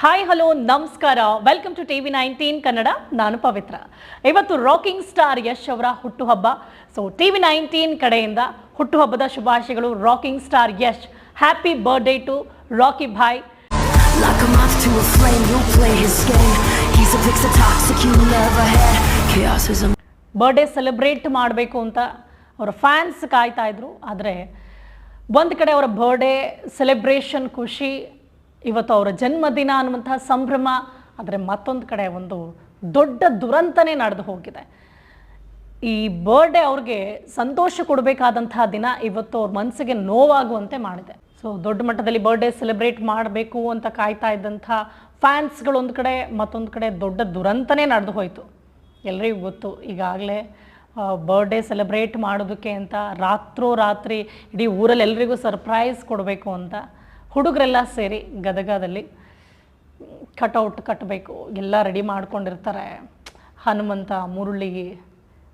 Hi hello ನಮಸ್ಕಾರ. Welcome to TV nineteen Kannada ನಾನು ಪವಿತ್ರ. ಇವತ್ತು ರಾಕಿಂಗ್ ಸ್ಟಾರ್ ಯಶ್ ಅವರ ಹುಟ್ಟುಹಬ್ಬ. ಸೊ ಟಿವಿ ನೈನ್ಟೀನ್ ಕಡೆಯಿಂದ ಹುಟ್ಟುಹಬ್ಬದ ಶುಭಾಶಯಗಳು rocking star Yash. Happy birthday to Rocky Bhai birthday celebrate ಮಾಡಬೇಕು ಅಂತ ಅವರ ಫ್ಯಾನ್ಸ್ ಕಾಯ್ತಾ ಇದ್ರು. ಆದರೆ ಒಂದು ಕಡೆ ಅವರ ಬರ್ಡೇ ಸೆಲೆಬ್ರೇಷನ್ ಖುಷಿ ಇವತ್ತು ಅವರ ಜನ್ಮದಿನ ಅನ್ನುವಂತಹ ಸಂಭ್ರಮ, ಆದರೆ ಮತ್ತೊಂದು ಕಡೆ ಒಂದು ದೊಡ್ಡ ದುರಂತನೇ ನಡೆದು ಹೋಗಿದೆ. ಈ ಬರ್ಡೇ ಅವ್ರಿಗೆ ಸಂತೋಷ ಕೊಡಬೇಕಾದಂತಹ ದಿನ ಇವತ್ತು ಅವ್ರ ಮನಸ್ಸಿಗೆ ನೋವಾಗುವಂತೆ ಮಾಡಿದೆ. ಸೊ ದೊಡ್ಡ ಮಟ್ಟದಲ್ಲಿ ಬರ್ಡೇ ಸೆಲೆಬ್ರೇಟ್ ಮಾಡಬೇಕು ಅಂತ ಕಾಯ್ತಾ ಇದ್ದಂಥ ಫ್ಯಾನ್ಸ್ಗಳೊಂದು ಕಡೆ, ಮತ್ತೊಂದು ಕಡೆ ದೊಡ್ಡ ದುರಂತನೇ ನಡೆದು ಹೋಯಿತು. ಎಲ್ಲರಿಗೂ ಗೊತ್ತು, ಈಗಾಗಲೇ ಬರ್ಡೇ ಸೆಲೆಬ್ರೇಟ್ ಮಾಡೋದಕ್ಕೆ ಅಂತ ರಾತ್ರೋ ರಾತ್ರಿ ಇಡೀ ಊರಲ್ಲಿ ಎಲ್ರಿಗೂ ಸರ್ಪ್ರೈಸ್ ಕೊಡಬೇಕು ಅಂತ. ಹುಡುಗರೆಲ್ಲ ಸೇರಿ ಗದಗದಲ್ಲಿ ಕಟೌಟ್ ಕಟ್ಟಬೇಕು ಎಲ್ಲ ರೆಡಿ ಮಾಡ್ಕೊಂಡಿರ್ತಾರೆ. ಹನುಮಂತ ಮುರುಳಿ,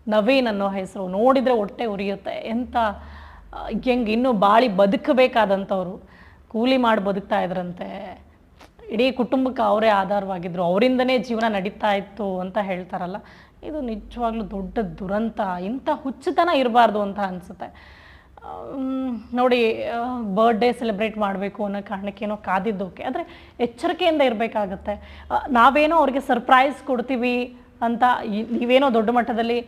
ನವೀನ್ ಅನ್ನೋ ಹೆಸರು, ನೋಡಿದರೆ ಹೊಟ್ಟೆ ಉರಿಯುತ್ತೆ. ಎಂಥ, ಹೆಂಗೆ ಇನ್ನೂ ಬಾಳಿ ಬದುಕಬೇಕಾದಂಥವ್ರು, ಕೂಲಿ ಮಾಡಿ ಬದುಕ್ತಾ ಇದ್ರಂತೆ. ಇಡೀ ಕುಟುಂಬಕ್ಕೆ ಅವರೇ ಆಧಾರವಾಗಿದ್ದರು ಅವರಿಂದನೇ ಜೀವನ ನಡೀತಾ ಇತ್ತು ಅಂತ ಹೇಳ್ತಾರಲ್ಲ. ಇದು ನಿಜವಾಗ್ಲೂ ದೊಡ್ಡ ದುರಂತ. ಇಂಥ ಹುಚ್ಚುತನ ಇರಬಾರ್ದು ಅಂತ ಅನಿಸುತ್ತೆ. ನೋಡಿ ಬರ್ಡೇ ಸೆಲೆಬ್ರೇಟ್ ಮಾಡಬೇಕು ಅನ್ನೋ ಕಾರಣಕ್ಕೇನೋ ಕಾದಿದ್ದೋಕೆ. ಆದರೆ ಎಚ್ಚರಿಕೆಯಿಂದ ಇರಬೇಕಾಗತ್ತೆ. ನಾವೇನೋ ಅವ್ರಿಗೆ ಸರ್ಪ್ರೈಸ್ ಕೊಡ್ತೀವಿ ಅಂತ ನೀವೇನೋ ದೊಡ್ಡ ಮಟ್ಟದಲ್ಲಿ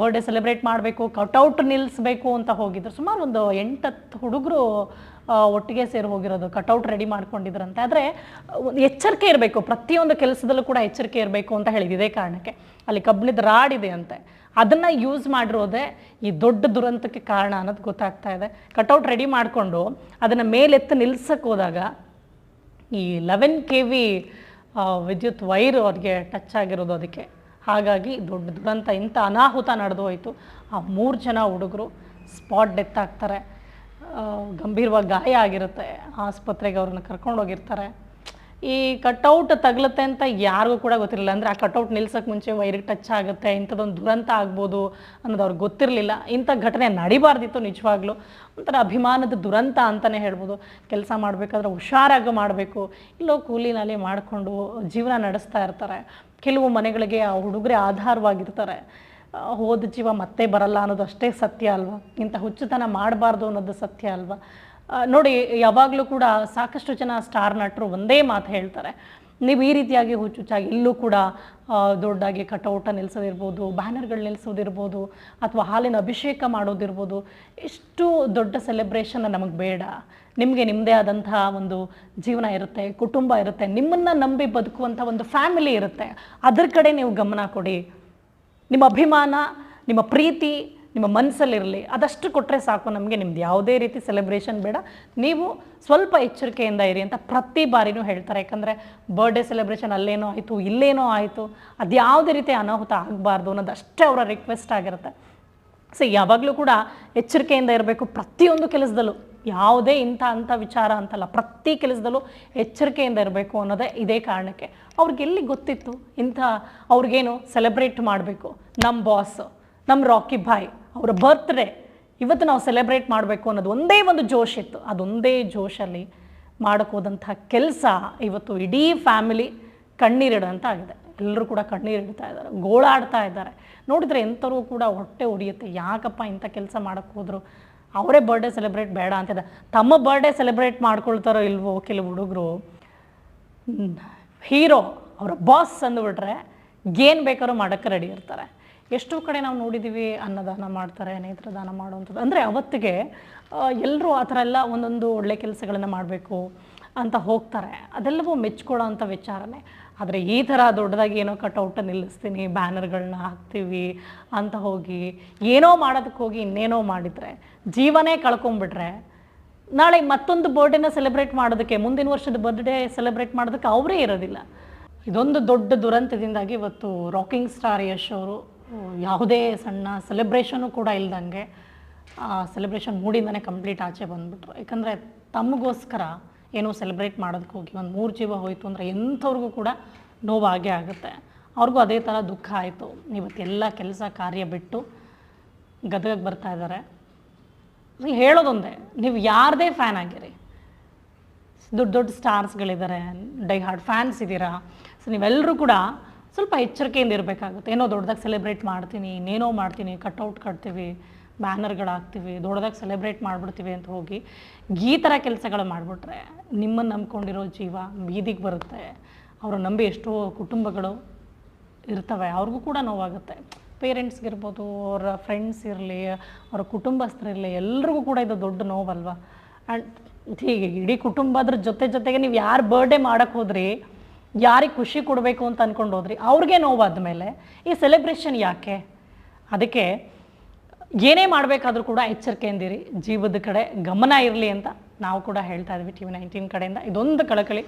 ಬರ್ಡೇ ಸೆಲೆಬ್ರೇಟ್ ಮಾಡಬೇಕು ಕಟೌಟ್ ನಿಲ್ಲಿಸ್ಬೇಕು ಅಂತ ಹೋಗಿದ್ರು. ಸುಮಾರು ಒಂದು ಎಂಟತ್ತು ಹುಡುಗರು ಒಟ್ಟಿಗೆ ಸೇರಿ ಹೋಗಿರೋದು ಕಟೌಟ್ ರೆಡಿ ಮಾಡ್ಕೊಂಡಿದ್ರಂತೆ. ಆದರೆ ಎಚ್ಚರಿಕೆ ಇರಬೇಕು. ಪ್ರತಿಯೊಂದು ಕೆಲಸದಲ್ಲೂ ಕೂಡ ಎಚ್ಚರಿಕೆ ಇರಬೇಕು ಅಂತ ಹೇಳಿದ್ದು ಇದೇ ಕಾರಣಕ್ಕೆ. ಅಲ್ಲಿ ಕಬ್ಬಿಣದ ರಾಡ್ ಇದೆ ಅಂತೆ. ಅದನ್ನು ಯೂಸ್ ಮಾಡಿರೋದೇ ಈ ದೊಡ್ಡ ದುರಂತಕ್ಕೆ ಕಾರಣ ಅನ್ನೋದು ಗೊತ್ತಾಗ್ತಾ ಇದೆ. ಕಟೌಟ್ ರೆಡಿ ಮಾಡಿಕೊಂಡು ಅದನ್ನು ಮೇಲೆತ್ತು ನಿಲ್ಸಕ್ಕೆ ಹೋದಾಗ ಈ ಲೆವೆನ್ ಕೆ ವಿ ವಿದ್ಯುತ್ ವೈರು ಅವ್ರಿಗೆ ಟಚ್ ಆಗಿರೋದು ಅದಕ್ಕೆ. ಹಾಗಾಗಿ ದೊಡ್ಡ ದುರಂತ, ಇಂಥ ಅನಾಹುತ ನಡೆದು ಹೋಯಿತು. ಆ ಮೂರು ಜನ ಹುಡುಗರು ಸ್ಪಾಟ್ ಡೆತ್ ಆಗ್ತಾರೆ. ಗಂಭೀರವಾಗಿ ಗಾಯ ಆಗಿರುತ್ತೆ. ಆಸ್ಪತ್ರೆಗೆ ಅವ್ರನ್ನ ಕರ್ಕೊಂಡೋಗಿರ್ತಾರೆ. ಈ ಕಟೌಟ್ ತಗಲುತ್ತೆ ಅಂತ ಯಾರಿಗೂ ಕೂಡ ಗೊತ್ತಿರಲಿಲ್ಲ. ಅಂದರೆ ಆ ಕಟೌಟ್ ನಿಲ್ಸಕ್ಕೆ ಮುಂಚೆ ವೈರಿಗೆ ಟಚ್ ಆಗುತ್ತೆ, ಇಂಥದ್ದೊಂದು ದುರಂತ ಆಗ್ಬೋದು ಅನ್ನೋದು ಅವ್ರಿಗೆ ಗೊತ್ತಿರಲಿಲ್ಲ. ಇಂಥ ಘಟನೆ ನಡಿಬಾರ್ದಿತ್ತು ನಿಜವಾಗ್ಲೂ. ಒಂಥರ ಅಭಿಮಾನದ ದುರಂತ ಅಂತಲೇ ಹೇಳ್ಬೋದು. ಕೆಲಸ ಮಾಡಬೇಕಾದ್ರೆ ಹುಷಾರಾಗಿ ಮಾಡಬೇಕು. ಇಲ್ಲೋ ಕೂಲಿನಲ್ಲಿ ಮಾಡಿಕೊಂಡು ಜೀವನ ನಡೆಸ್ತಾ ಇರ್ತಾರೆ. ಕೆಲವು ಮನೆಗಳಿಗೆ ಆ ಹುಡುಗರೇ ಆಧಾರವಾಗಿರ್ತಾರೆ. ಹೋದ ಜೀವ ಮತ್ತೆ ಬರಲ್ಲ ಅನ್ನೋದು ಅಷ್ಟೇ ಸತ್ಯ ಅಲ್ವಾ? ಇಂಥ ಹುಚ್ಚುತನ ಮಾಡಬಾರ್ದು ಅನ್ನೋದು ಸತ್ಯ ಅಲ್ವಾ? ನೋಡಿ, ಯಾವಾಗಲೂ ಕೂಡ ಸಾಕಷ್ಟು ಜನ ಸ್ಟಾರ್ ನಟರು ಒಂದೇ ಮಾತು ಹೇಳ್ತಾರೆ. ನೀವು ಈ ರೀತಿಯಾಗಿ ಹುಚ್ಚುಚ್ಚಾಗಿ, ಇಲ್ಲೂ ಕೂಡ ದೊಡ್ಡದಾಗಿ ಕಟೌಟ ನಿಲ್ಲಿಸೋದಿರ್ಬೋದು ಬ್ಯಾನರ್ಗಳು ನಿಲ್ಲಿಸೋದಿರ್ಬೋದು ಅಥವಾ ಹಾಲಿನ ಅಭಿಷೇಕ ಮಾಡೋದಿರ್ಬೋದು ಎಷ್ಟು ದೊಡ್ಡ ಸೆಲೆಬ್ರೇಷನ್ ನಮಗೆ ಬೇಡ. ನಿಮಗೆ ನಿಮ್ಮದೇ ಆದಂತಹ ಒಂದು ಜೀವನ ಇರುತ್ತೆ, ಕುಟುಂಬ ಇರುತ್ತೆ, ನಿಮ್ಮನ್ನು ನಂಬಿ ಬದುಕುವಂಥ ಒಂದು ಫ್ಯಾಮಿಲಿ ಇರುತ್ತೆ. ಅದರ ಕಡೆ ನೀವು ಗಮನ ಕೊಡಿ. ನಿಮ್ಮ ಅಭಿಮಾನ, ನಿಮ್ಮ ಪ್ರೀತಿ ನಿಮ್ಮ ಮನಸ್ಸಲ್ಲಿರಲಿ ಅದಷ್ಟು ಕೊಟ್ಟರೆ ಸಾಕು, ನಮಗೆ ನಿಮ್ದು ಯಾವುದೇ ರೀತಿ ಸೆಲೆಬ್ರೇಷನ್ ಬೇಡ. ನೀವು ಸ್ವಲ್ಪ ಎಚ್ಚರಿಕೆಯಿಂದ ಇರಿ ಅಂತ ಪ್ರತಿ ಬಾರಿನೂ ಹೇಳ್ತಾರೆ. ಯಾಕಂದರೆ ಬರ್ಡೇ ಸೆಲೆಬ್ರೇಷನ್ ಅಲ್ಲೇನೋ ಆಯಿತು, ಇಲ್ಲೇನೋ ಆಯಿತು, ಅದು ಯಾವುದೇ ರೀತಿ ಅನಾಹುತ ಆಗಬಾರ್ದು ಅನ್ನೋದಷ್ಟೇ ಅವರ ರಿಕ್ವೆಸ್ಟ್ ಆಗಿರುತ್ತೆ. ಸೊ ಯಾವಾಗಲೂ ಕೂಡ ಎಚ್ಚರಿಕೆಯಿಂದ ಇರಬೇಕು ಪ್ರತಿಯೊಂದು ಕೆಲಸದಲ್ಲೂ. ಯಾವುದೇ ಇಂಥ ಅಂಥ ವಿಚಾರ ಅಂತಲ್ಲ, ಪ್ರತಿ ಕೆಲಸದಲ್ಲೂ ಎಚ್ಚರಿಕೆಯಿಂದ ಇರಬೇಕು ಅನ್ನೋದೇ ಇದೇ ಕಾರಣಕ್ಕೆ. ಅವ್ರಿಗೆಲ್ಲಿ ಗೊತ್ತಿತ್ತು ಇಂಥ ಅವ್ರಿಗೇನು ಸೆಲೆಬ್ರೇಟ್ ಮಾಡಬೇಕು? ನಮ್ಮ ಬಾಸ್ ನಮ್ಮ ರಾಕಿ ಭಾಯ್ ಅವರ ಬರ್ತ್ಡೇ ಇವತ್ತು ನಾವು ಸೆಲೆಬ್ರೇಟ್ ಮಾಡಬೇಕು ಅನ್ನೋದು ಒಂದೇ ಒಂದು ಜೋಶ್ ಇತ್ತು. ಅದೊಂದೇ ಜೋಶಲ್ಲಿ ಮಾಡೋಕ್ಕೋದಂಥ ಕೆಲಸ ಇವತ್ತು ಇಡೀ ಫ್ಯಾಮಿಲಿ ಕಣ್ಣೀರಿಡೋಂಥ ಆಗಿದೆ. ಎಲ್ಲರೂ ಕೂಡ ಕಣ್ಣೀರಿಡ್ತಾ ಇದ್ದಾರೆ, ಗೋಳಾಡ್ತಾ ಇದ್ದಾರೆ. ನೋಡಿದ್ರೆ ಎಂಥವ್ರು ಕೂಡ ಹೊಟ್ಟೆ ಉರಿಯುತ್ತೆ. ಯಾಕಪ್ಪ ಇಂಥ ಕೆಲಸ ಮಾಡೋಕ್ಕೆ ಹೋದರು? ಅವರೇ ಬರ್ಡೇ ಸೆಲೆಬ್ರೇಟ್ ಬೇಡ ಅಂತಿದೆ ತಮ್ಮ ಬರ್ಡೇ ಸೆಲೆಬ್ರೇಟ್ ಮಾಡ್ಕೊಳ್ತಾರೋ ಇಲ್ವೋ ಕೆಲವು ಹುಡುಗರು? ಹೀರೋ, ಅವರ ಬಾಸ್ ಅಂದುಬಿಟ್ರೆ ಏನು ಬೇಕಾದ್ರೂ ಮಾಡೋಕ್ಕೆ ರೆಡಿ ಇರ್ತಾರೆ. ಎಷ್ಟೋ ಕಡೆ ನಾವು ನೋಡಿದ್ದೀವಿ ಅನ್ನದಾನ ಮಾಡ್ತಾರೆ ನೇತ್ರದಾನ ಮಾಡುವಂಥದ್ದು. ಅಂದರೆ ಅವತ್ತಿಗೆ ಎಲ್ಲರೂ ಆ ಥರ ಎಲ್ಲ ಒಂದೊಂದು ಒಳ್ಳೆ ಕೆಲಸಗಳನ್ನು ಮಾಡಬೇಕು ಅಂತ ಹೋಗ್ತಾರೆ. ಅದೆಲ್ಲವೂ ಮೆಚ್ಕೊಳ್ಳೋ ಅಂಥ ವಿಚಾರನೇ. ಆದರೆ ಈ ಥರ ದೊಡ್ಡದಾಗಿ ಏನೋ ಕಟೌಟ ನಿಲ್ಲಿಸ್ತೀನಿ ಬ್ಯಾನರ್ಗಳನ್ನ ಹಾಕ್ತೀವಿ ಅಂತ ಹೋಗಿ, ಏನೋ ಮಾಡೋದಕ್ಕೆ ಹೋಗಿ ಇನ್ನೇನೋ ಮಾಡಿದರೆ, ಜೀವನೇ ಕಳ್ಕೊಂಬಿಟ್ರೆ, ನಾಳೆ ಮತ್ತೊಂದು ಬರ್ಡೇನ ಸೆಲೆಬ್ರೇಟ್ ಮಾಡೋದಕ್ಕೆ, ಮುಂದಿನ ವರ್ಷದ ಬರ್ತ್ಡೇ ಸೆಲೆಬ್ರೇಟ್ ಮಾಡೋದಕ್ಕೆ ಅವರೇ ಇರೋದಿಲ್ಲ. ಇದೊಂದು ದೊಡ್ಡ ದುರಂತದಿಂದಾಗಿ ಇವತ್ತು ರಾಕಿಂಗ್ ಸ್ಟಾರ್ ಯಶ್ ಅವರು ಯಾವುದೇ ಸಣ್ಣ ಸೆಲೆಬ್ರೇಷನು ಕೂಡ ಇಲ್ದಂಗೆ, ಆ ಸೆಲೆಬ್ರೇಷನ್ ಮೂಡಿಂದನೇ ಕಂಪ್ಲೀಟ್ ಆಚೆ ಬಂದ್ಬಿಟ್ರು. ಯಾಕಂದರೆ ತಮಗೋಸ್ಕರ ಏನೋ ಸೆಲೆಬ್ರೇಟ್ ಮಾಡೋದಕ್ಕೆ ಹೋಗಿ, ಒಂದು ಮೂರು ಜೀವ ಹೋಯಿತು ಅಂದರೆ ಎಂಥವ್ರಿಗೂ ಕೂಡ ನೋವಾಗೇ ಆಗುತ್ತೆ. ಅವ್ರಿಗೂ ಅದೇ ಥರ ದುಃಖ ಆಯಿತು. ಇವತ್ತೆಲ್ಲ ಕೆಲಸ ಕಾರ್ಯ ಬಿಟ್ಟು ಗದಗಕ್ಕೆ ಬರ್ತಾ ಇದ್ದಾರೆ. ಹೇಳೋದೊಂದೇ, ನೀವು ಯಾರದೇ ಫ್ಯಾನ್ ಆಗಿರಿ. ದೊಡ್ಡ ದೊಡ್ಡ ಸ್ಟಾರ್ಸ್ಗಳಿದ್ದಾರೆ ಡೈ ಹಾರ್ಡ್ ಫ್ಯಾನ್ಸ್ ಇದ್ದೀರಾ ಸೊ ನೀವೆಲ್ಲರೂ ಕೂಡ ಸ್ವಲ್ಪ ಎಚ್ಚರಿಕೆಯಿಂದ ಇರಬೇಕಾಗುತ್ತೆ. ಏನೋ ದೊಡ್ಡದಾಗಿ ಸೆಲೆಬ್ರೇಟ್ ಮಾಡ್ತೀನಿ, ಇನ್ನೇನೋ ಮಾಡ್ತೀನಿ ಕಟ್ಔಟ್ ಕಟ್ತೀವಿ ಬ್ಯಾನರ್ಗಳು ಹಾಕ್ತೀವಿ ದೊಡ್ಡದಾಗಿ ಸೆಲೆಬ್ರೇಟ್ ಮಾಡಿಬಿಡ್ತೀವಿ ಅಂತ ಹೋಗಿ ಈ ಥರ ಕೆಲಸಗಳು ಮಾಡಿಬಿಟ್ರೆ ನಿಮ್ಮನ್ನು ನಂಬ್ಕೊಂಡಿರೋ ಜೀವ ಬೀದಿಗೆ ಬರುತ್ತೆ. ಅವರು ನಂಬಿ ಎಷ್ಟೋ ಕುಟುಂಬಗಳು ಇರ್ತವೆ. ಅವ್ರಿಗೂ ಕೂಡ ನೋವಾಗುತ್ತೆ. ಪೇರೆಂಟ್ಸ್ಗಿರ್ಬೋದು ಅವರ ಫ್ರೆಂಡ್ಸ್ ಇರಲಿ, ಅವರ ಕುಟುಂಬಸ್ಥರಿರಲಿ ಎಲ್ರಿಗೂ ಕೂಡ ಇದು ದೊಡ್ಡ ನೋವಲ್ವಾ? ಆ್ಯಂಡ್ ಹೀಗೆ ಇಡೀ ಕುಟುಂಬದ್ರ ಜೊತೆ ಜೊತೆಗೆ ನೀವು ಯಾರು ಬರ್ಡೇ ಮಾಡೋಕ್ಕೆ ಹೋದ್ರಿ ಯಾರಿಗೆ ಖುಷಿ ಕೊಡಬೇಕು ಅಂತ ಅಂದ್ಕೊಂಡು ಹೋದ್ರಿ, ಅವ್ರಿಗೆ ನೋವಾದ ಮೇಲೆ ಈ ಸೆಲೆಬ್ರೇಷನ್ ಯಾಕೆ? ಅದಕ್ಕೆ ಏನೇ ಮಾಡಬೇಕಾದ್ರೂ ಕೂಡ ಎಚ್ಚರಿಕೆಯಿಂದಿರಿ ಜೀವದ ಕಡೆ ಗಮನ ಇರಲಿ ಅಂತ ನಾವು ಕೂಡ ಹೇಳ್ತಾ ಇದ್ವಿ ಟಿ ವಿ ನೈನ್ಟೀನ್ ಕಡೆಯಿಂದ. ಇದೊಂದು ಕಳಕಳಿ.